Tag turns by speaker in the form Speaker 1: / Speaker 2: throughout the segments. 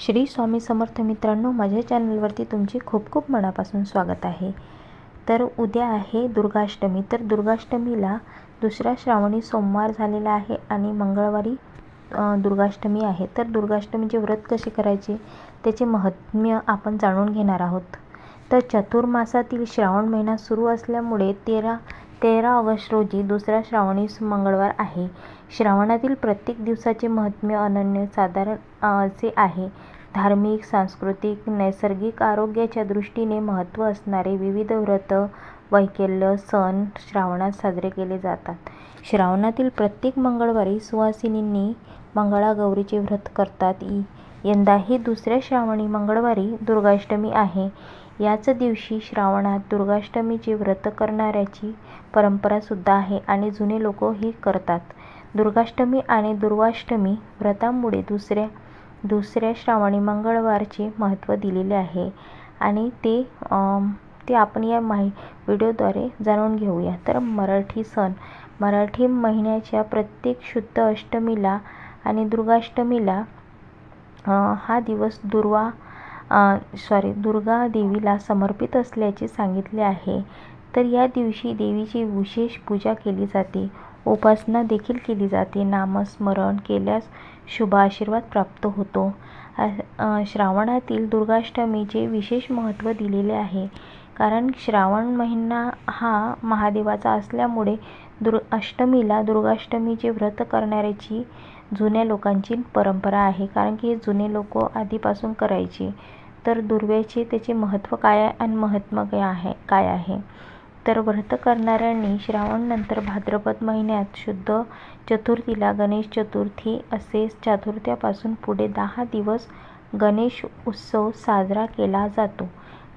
Speaker 1: श्री स्वामी समर्थ मित्रांनो माझ्या चॅनलवरती तुमचे खूप खूप मनापासून स्वागत आहे. तर उद्या आहे दुर्गाष्टमी. तर दुर्गाष्टमीला दुसरा श्रावणी सोमवार झालेला आहे आणि मंगळवारी दुर्गाष्टमी आहे. तर दुर्गाष्टमीचे व्रत कसे करायचे? त्याचे महात्म्य आपण जाणून घेणार आहोत. तर चतुर्मासातील श्रावण महिना सुरू असल्यामुळे तेरा तेरा ऑगस्ट रोजी दुसरा श्रावणी मंगळवार आहे. श्रावणातील प्रत्येक दिवसाचे महात्म्य अनन्य साधारण असे आहे. धार्मिक सांस्कृतिक नैसर्गिक आरोग्याच्या दृष्टीने महत्त्व असणारे विविध व्रत वैकल्य सण श्रावणात साजरे केले जातात. श्रावणातील प्रत्येक मंगळवारी सुवासिनींनी मंगळागौरीचे व्रत करतात. इ- यंदाही दुसऱ्या श्रावणी मंगळवारी दुर्गाष्टमी आहे. याच दिवशी श्रावणात दुर्गाष्टमीचे व्रत करणाऱ्याची परंपरासुद्धा आहे आणि जुने लोक ही करतात. दुर्गाष्टमी आणि दुर्वाष्टमी व्रतामुळे दुसऱ्या दुसऱ्या श्रावणी मंगळवारचे महत्त्व दिलेले आहे आणि ते ते आपण या माहि व्हिडिओद्वारे जाणून घेऊया. तर मराठी सण मराठी महिन्याच्या प्रत्येक शुद्ध अष्टमीला आणि दुर्गाष्टमीला हा दिवस दुर्वा सॉरी दुर्गा देवीला समर्पित असल्याचे सांगितले आहे. तर या दिवशी देवीची विशेष पूजा केली जाते. उपासना देखील केली जाते. नामस्मरण केल्यास शुभ आशीर्वाद प्राप्त होतो. श्रावणातील दुर्गाष्टमीचे विशेष महत्त्व दिलेले आहे. कारण श्रावण महिना हा महादेवाचा असल्यामुळे दुर् अष्टमीला दुर्गाष्टमीचे व्रत करणाऱ्याची जुन्या लोकांची परंपरा आहे. कारण की हे जुने लोक आधीपासून करायचे. तर दुर्व्याचे त्याचे महत्त्व काय आहे आणि महत्त्व काय आहे? काय आहे? तर व्रत करणाऱ्यांनी श्रावणनंतर भाद्रपद महिन्यात शुद्ध चतुर्थीला गणेश चतुर्थी असे चतुर्थ्यापासून पुढे दहा दिवस गणेश उत्सव साजरा केला जातो.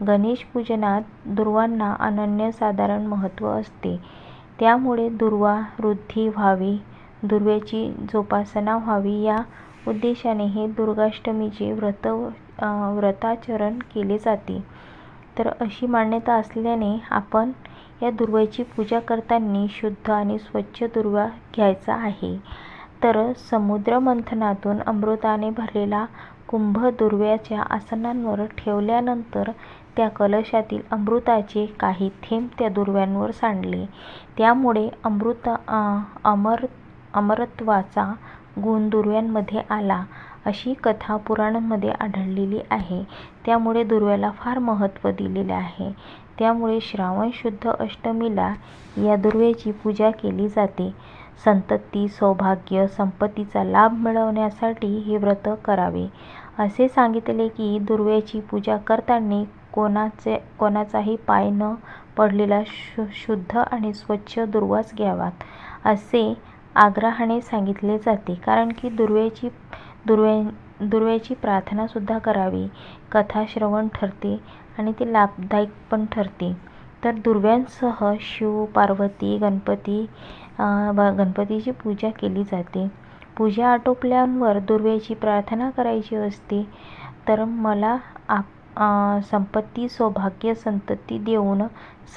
Speaker 1: गणेश पूजनात दुर्वांना अनन्यसाधारण महत्त्व असते. त्यामुळे दुर्वा वृद्धी व्हावी दुर्वेची जोपासना व्हावी या उद्देशाने हे दुर्गाष्टमीचे व्रत व्रताचरण केले जाते. तर अशी मान्यता असल्याने आपण या दुर्वेची पूजा करताना शुद्ध आणि स्वच्छ दुर्वा घ्यायचा आहे. तर समुद्रमंथनातून अमृताने भरलेला कुंभ दुर्व्याच्या आसनांवर ठेवल्यानंतर त्या कलशातील अमृताचे काही थेंब त्या दुर्व्यांवर सांडले. त्यामुळे अमृत अमर अमरत्वाचा गुण दुर्व्यांमध्ये आला. अशी कथा पुराणांमध्ये आढळलेली आहे. त्यामुळे दुर्व्याला फार महत्त्व दिलेले आहे. त्यामुळे श्रावण शुद्ध अष्टमीला या दुर्व्याची पूजा केली जाते. संतती सौभाग्य संपत्तीचा लाभ मिळवण्यासाठी हे व्रत करावे. असे सांगितले की दुर्व्याची पूजा करताना कोणाचे कोणाचाही पाय न पडलेला शु शुद्ध आणि स्वच्छ दुर्वास घ्यावात असे आग्रहाने सांगितले जाते. कारण की दुर्व्याची दुर्वे दुर्व्याची प्रार्थनासुद्धा करावी. कथा श्रवण ठरते आणि ते लाभदायक पण ठरते. तर दुर्व्यांसह शिव पार्वती गणपती गणपतीची पूजा केली जाते. पूजा आटोपल्यावर दुर्व्याची प्रार्थना करायची असते तर मला आप संपत्ती सौभाग्य संतती देऊन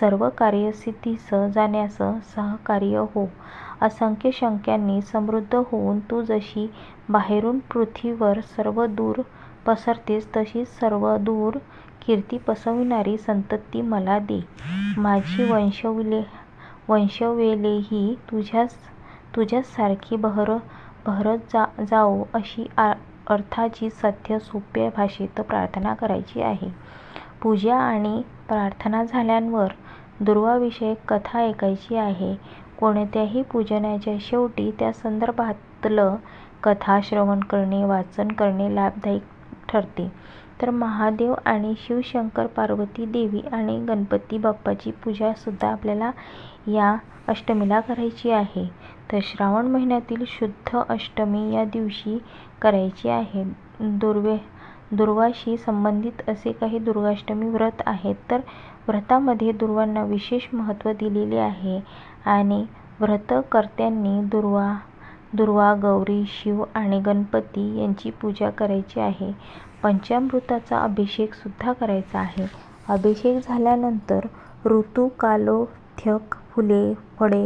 Speaker 1: सर्व कार्यसिद्धीस जाण्यास सहकार्य हो. असंख्य शंक्यांनी समृद्ध होऊन तू जशी बाहेरून पृथ्वीवर सर्व दूर पसरतेस तशीच सर्व दूर कीर्ती पसरविणारी संतती मला दे. माझी वंशविले वंशवेलेही तुझ्याच तुझ्यासारखी बहर बहरत जा जाओ अशी आ अर्थाची सत्य सोप्या भाषेत प्रार्थना करायची आहे. पूजा आणि प्रार्थना झाल्यावर दुर्वाविषयक कथा ऐकायची आहे. कोणत्याही पूजनाच्या शेवटी त्या संदर्भातलं कथा श्रवण करणे वाचन करणे लाभदायक ठरते. तर महादेव आणि शिवशंकर पार्वती देवी आणि गणपती बाप्पाची पूजासुद्धा आपल्याला या अष्टमीला करायची आहे. तर श्रावण महिन्यातील शुद्ध अष्टमी या दिवशी करायची आहे. दुर्वे दुर्वाशी संबंधित असे काही दुर्गाष्टमी व्रत आहेत तर व्रतामध्ये दुर्वांना विशेष महत्त्व दिलेले आहे आणि व्रतकर्त्यांनी दुर्वा दुर्वा गौरी शिव आणि गणपती यांची पूजा करायची आहे. पंचामृताचा अभिषेकसुद्धा करायचा आहे. अभिषेक झाल्यानंतर ऋतुकालोथ्यक फुले फळे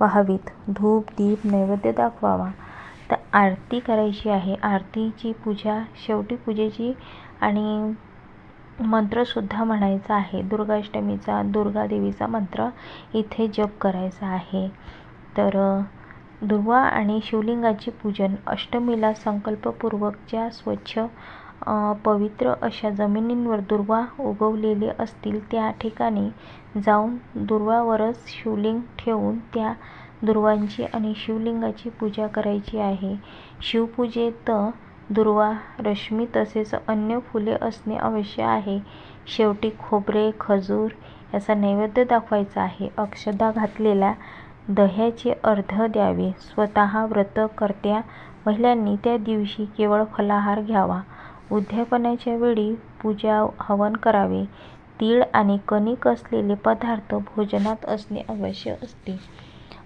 Speaker 1: वाहावीत. धूप दीप नैवेद्य दाखवावा. तर आरती करायची आहे. आरतीची पूजा शेवटी पूजेची आणि मंत्रसुद्धा म्हणायचा आहे. दुर्गाष्टमीचा दुर्गादेवीचा मंत्र इथे जप करायचा आहे. तर दुर्वा आणि शिवलिंगाची पूजन अष्टमीला संकल्पपूर्वकच्या स्वच्छ पवित्र अशा जमिनींवर दुर्वा उगवलेले असतील त्या ठिकाणी जाऊन दुर्वावरच शिवलिंग ठेवून त्या दुर्वांची आणि शिवलिंगाची पूजा करायची आहे. शिवपूजेत दुर्वा रश्मी तसेच अन्य फुले असणे आवश्यक आहे. शेवटी खोबरे खजूर याचा नैवेद्य दाखवायचा आहे. अक्षदा घातलेल्या दह्याचे अर्ध द्यावे. स्वतः व्रतकर्त्या महिलांनी त्या दिवशी केवळ फलाहार घ्यावा. उद्यापनाच्या वेळी पूजा हवन करावे. तीळ आणि कणिक असलेले पदार्थ भोजनात असणे आवश्यक असते.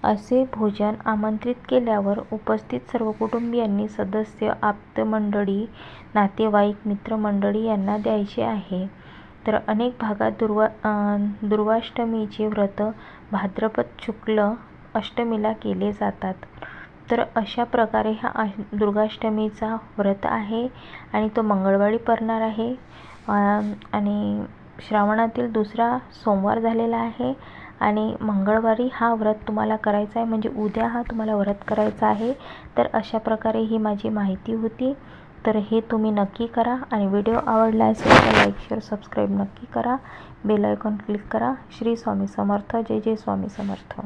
Speaker 1: असे भोजन आमंत्रित केल्यावर उपस्थित सर्व कुटुंबियांनी सदस्य आप्तमंडळी नातेवाईक मित्रमंडळी यांना द्यायचे आहे. तर अनेक भागात दुर्वा दुर्वाष्टमीचे व्रत भाद्रपद शुक्ल अष्टमीला केले जातात. तर अशा प्रकारे हा दुर्गाष्टमीचा व्रत आहे आणि तो मंगळवारी पडणार आहे. आणि श्रावणातील दुसरा सोमवार झालेला आहे आणि मंगळवारी हा व्रत तुम्हाला करायचा आहे. म्हणजे उद्या हा तुम्हाला व्रत करायचा आहे. तर अशा प्रकारे ही माझी माहिती होती. तर हे तुम्ही नक्की करा आणि व्हिडिओ आवडला असेल तर लाईक शेअर सबस्क्राईब नक्की करा. बेल आयकॉन क्लिक करा. श्री स्वामी समर्थ. जय जय स्वामी समर्थ.